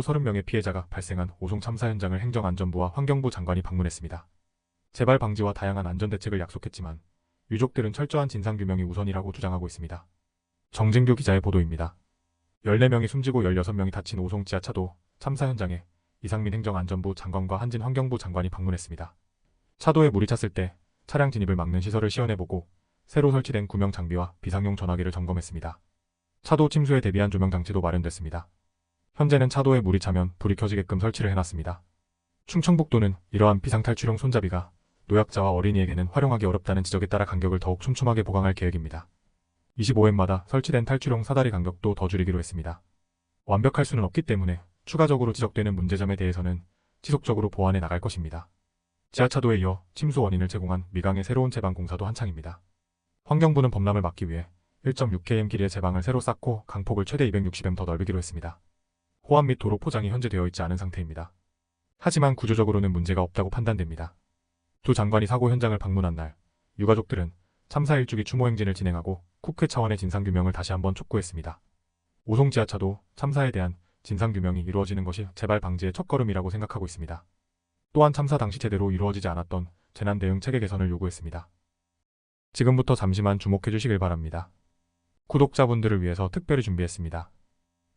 30명의 피해자가 발생한 오송 참사 현장을 행정안전부와 환경부 장관이 방문했습니다. 재발 방지와 다양한 안전대책을 약속했지만 유족들은 철저한 진상규명이 우선이라고 주장하고 있습니다. 정진규 기자의 보도입니다. 14명이 숨지고 16명이 다친 오송 지하차도 참사 현장에 이상민 행정안전부 장관과 한진 환경부 장관이 방문했습니다. 차도에 물이 찼을 때 차량 진입을 막는 시설을 시연해보고 새로 설치된 구명 장비와 비상용 전화기를 점검했습니다. 차도 침수에 대비한 조명 장치도 마련됐습니다. 현재는 차도에 물이 차면 불이 켜지게끔 설치를 해놨습니다. 충청북도는 이러한 비상탈출용 손잡이가 노약자와 어린이에게는 활용하기 어렵다는 지적에 따라 간격을 더욱 촘촘하게 보강할 계획입니다. 25회마다 설치된 탈출용 사다리 간격도 더 줄이기로 했습니다. 완벽할 수는 없기 때문에 추가적으로 지적되는 문제점에 대해서는 지속적으로 보완해 나갈 것입니다. 지하차도에 이어 침수 원인을 제공한 미강의 새로운 제방 공사도 한창입니다. 환경부는 범람을 막기 위해 1.6km 길이의 제방을 새로 쌓고 강폭을 최대 260m 더 넓이기로 했습니다. 호암 및 도로 포장이 현재 되어 있지 않은 상태입니다. 하지만 구조적으로는 문제가 없다고 판단됩니다. 두 장관이 사고 현장을 방문한 날, 유가족들은 참사 일주기 추모 행진을 진행하고 국회 차원의 진상규명을 다시 한번 촉구했습니다. 오송 지하차도 참사에 대한 진상규명이 이루어지는 것이 재발 방지의 첫걸음이라고 생각하고 있습니다. 또한 참사 당시 제대로 이루어지지 않았던 재난 대응 체계 개선을 요구했습니다. 지금부터 잠시만 주목해 주시길 바랍니다. 구독자분들을 위해서 특별히 준비했습니다.